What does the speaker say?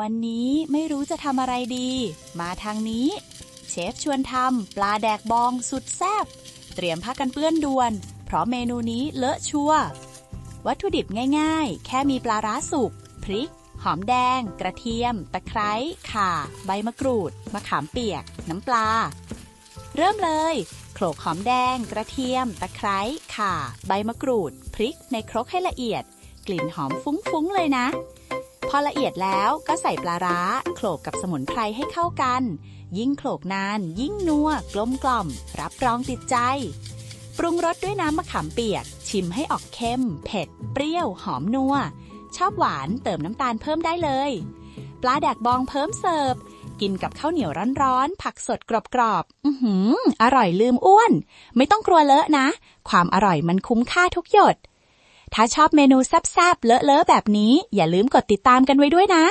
วันนี้ไม่รู้จะทำอะไรดี มาทางนี้ เชฟชวนทำปลาแดกบองสุดแซ่บ เตรียมผ้ากันเปื้อนด่วน เพราะเมนูนี้เลอะชัว วัตถุดิบง่ายๆ แค่มีปลาร้าสุก พริก หอมแดง กระเทียม ตะไคร้ข่า ใบมะกรูด มะขามเปียก น้ำปลา เริ่มเลย โขลกหอมแดง กระเทียม ตะไคร้ข่า ใบมะกรูด พริกในครกให้ละเอียด กลิ่นหอมฟุ้งๆเลยนะ พอละเอียดแล้วก็ใส่ปลาร้า โขลกกับสมุนไพรให้เข้ากัน ยิ่งโขลกนาน ยิ่งนัวกลมกล่อม รับรองติดใจ ปรุงรสด้วยน้ำมะขามเปียก ชิมให้ออกเค็ม เผ็ด เปรี้ยว หอมนัว ชอบหวานเติมน้ำตาลเพิ่มได้เลย ปลาแดกบองเพิ่มเสิร์ฟกินกับข้าวเหนียวร้อนๆ ผักสดกรอบๆ อือหือ อร่อยลืมอ้วน ไม่ต้องกลัวเลอะนะ ความอร่อยมันคุ้มค่าทุกหยด ถ้าชอบเมนูแซ่บๆเลอะๆแบบนี้ อย่าลืมกดติดตามกันไว้ด้วยนะ